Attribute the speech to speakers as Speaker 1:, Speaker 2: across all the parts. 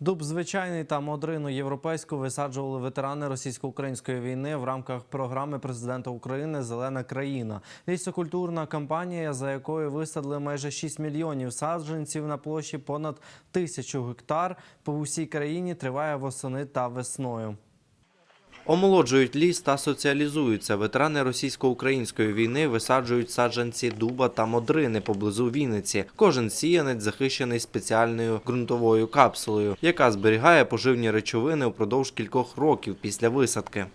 Speaker 1: Дуб звичайний та модрину європейську висаджували ветерани російсько-української війни в рамках програми президента України Зелена країна. Лісокультурна кампанія, за якою висадили майже 6 мільйонів саджанців на площі понад тисячу гектар по всій країні, триває восени та весною. Омолоджують ліс та соціалізуються. Ветерани російсько-української війни висаджують саджанці дуба та модрини поблизу Вінниці. Кожен сіянець захищений спеціальною ґрунтовою капсулою, яка зберігає поживні речовини упродовж кількох років після висадки.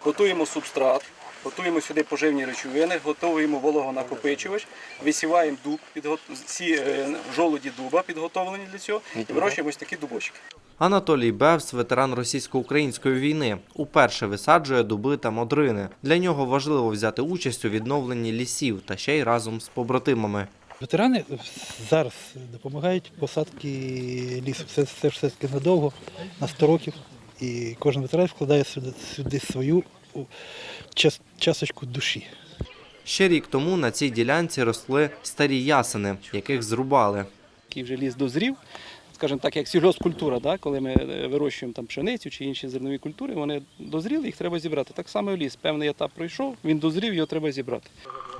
Speaker 2: Готуємо субстрат, готуємо сюди поживні речовини, готуємо вологонакопичувач, висіваємо дуб, підго... всі е, жолуді дуба підготовлені для цього і вирощуємо ось такі дубочки.
Speaker 1: Анатолій Бевс, ветеран російсько-української війни, уперше висаджує дуби та модрини. Для нього важливо взяти участь у відновленні лісів та ще й разом з побратимами.
Speaker 3: Ветерани зараз допомагають посадки лісу. Це, це ж все-таки надовго, на 100 років. І кожен ветеран вкладає сюди, сюди свою у, час, часточку душі.
Speaker 1: Ще рік тому на цій ділянці росли старі ясени, яких зрубали.
Speaker 2: Який вже ліс дозрів, скажімо так, як сільгоспкультура, да? коли ми е, вирощуємо там пшеницю чи інші зернові культури, вони дозріли, їх треба зібрати. Так само і ліс. Певний етап пройшов, він дозрів, його треба зібрати.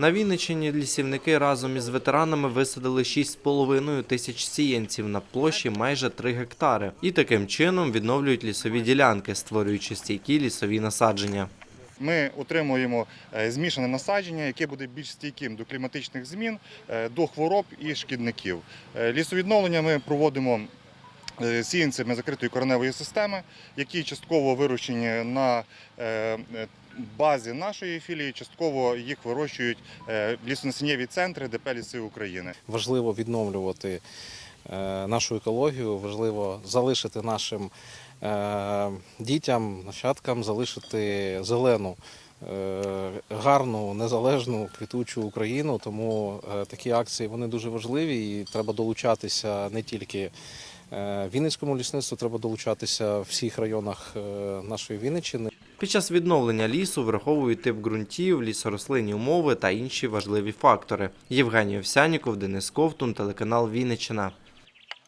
Speaker 1: На Вінниччині лісівники разом із ветеранами висадили 6,5 тисяч сіянців на площі майже 3 гектари. І таким чином відновлюють лісові ділянки, створюючи стійкі лісові насадження.
Speaker 4: Ми отримуємо е, змішане насадження, яке буде більш стійким до кліматичних змін, е, до хвороб і шкідників. Е, Лісовідновлення ми проводимо сіянцями закритої кореневої системи, які частково вирощені на базі нашої філії, частково їх вирощують лісонасіннєві центри ДП «Ліси України.
Speaker 5: важливо відновлювати нашу екологію, важливо залишити нашим дітям, нащадкам, залишити зелену, е, гарну, незалежну, квітучу Україну. Тому е, такі акції вони дуже важливі і треба долучатися не тільки. е, Вінницькому лісництву треба долучатися в всіх районах е, нашої Вінниччини.
Speaker 1: Під час відновлення лісу враховують тип ґрунтів, лісорослинні умови та інші важливі фактори. Євгеній Овсяніков, Денис Ковтун, телеканал Вінниччина.